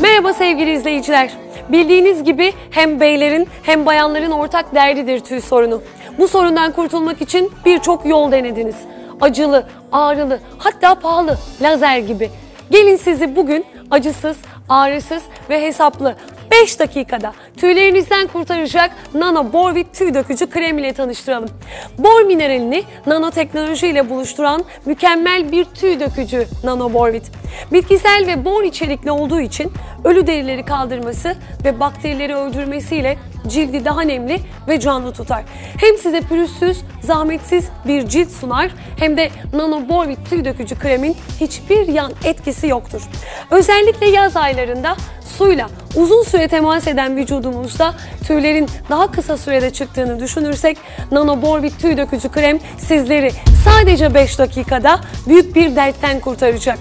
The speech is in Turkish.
Merhaba sevgili izleyiciler. Bildiğiniz gibi hem beylerin hem bayanların ortak derdidir tüy sorunu. Bu sorundan kurtulmak için birçok yol denediniz. Acılı, ağrılı, hatta pahalı, lazer gibi. Gelin sizi bugün acısız, ağrısız ve hesaplı 5 dakikada tüylerinizden kurtaracak Nano Borvit tüy dökücü krem ile tanıştıralım. Bor mineralini nanoteknoloji ile buluşturan mükemmel bir tüy dökücü Nano Borvit. Bitkisel ve bor içerikli olduğu için ölü derileri kaldırması ve bakterileri öldürmesiyle cildi daha nemli ve canlı tutar. Hem size pürüzsüz, zahmetsiz bir cilt sunar hem de Nano Borvit tüy dökücü kremin hiçbir yan etkisi yoktur. Özellikle yaz aylarında suyla uzun süre temas eden vücudumuzda tüylerin daha kısa sürede çıktığını düşünürsek Nano Borvit tüy dökücü krem sizleri sadece 5 dakikada büyük bir dertten kurtaracak.